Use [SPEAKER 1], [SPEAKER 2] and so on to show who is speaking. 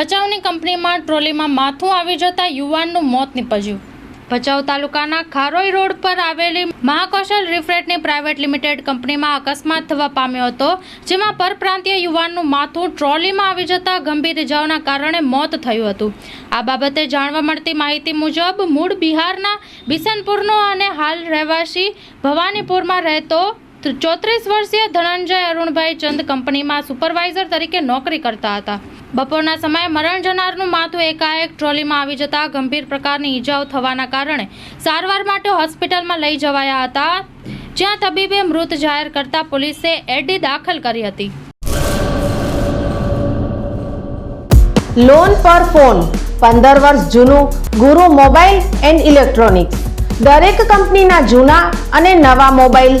[SPEAKER 1] ભચાઉની કંપનીમાં ટ્રોલીમાં માથું આવી જતા યુવાનનું મોત નીપજ્યું. ભચાઉ તાલુકાના ખારોઈ રોડ પર આવેલી મહાકૌશલ રિફ્રેટની પ્રાઇવેટ લિમિટેડ કંપનીમાં અકસ્માત થવા પામ્યો હતો, જેમાં પરપ્રાંતીય યુવાનનું માથું ટ્રોલીમાં આવી જતા ગંભીર ઇજાઓના કારણે મોત થયું હતું. આ બાબતે જાણવા મળતી માહિતી મુજબ, મૂળ બિહારના બિસનપુરનો અને હાલ રહેવાસી ભવાનીપુરમાં રહેતો ચોત્રીસ વર્ષીય ધનંજય અરુણભાઈ ચંદ કંપનીમાં સુપરવાઇઝર તરીકે નોકરી કરતા હતા. બપોરના સમયે મરણ જનારનું માથું એકાએક ટ્રોલીમાં આવી જતા ગંભીર પ્રકારની ઈજાઓ થવાના કારણે સારવાર માટે હોસ્પિટલમાં લઈ જવાયા હતા. જ્યાં તબીબે મૃત જાહેર કરતા પોલીસે એડી દાખલ કરી હતી.
[SPEAKER 2] લોન પર ફોન પંદર વર્ષ જૂનું ગુરુ મોબાઈલ એન્ડ ઇલેક્ટ્રોનિક્સ. દરેક કંપનીના જૂના અને નવા મોબાઈલ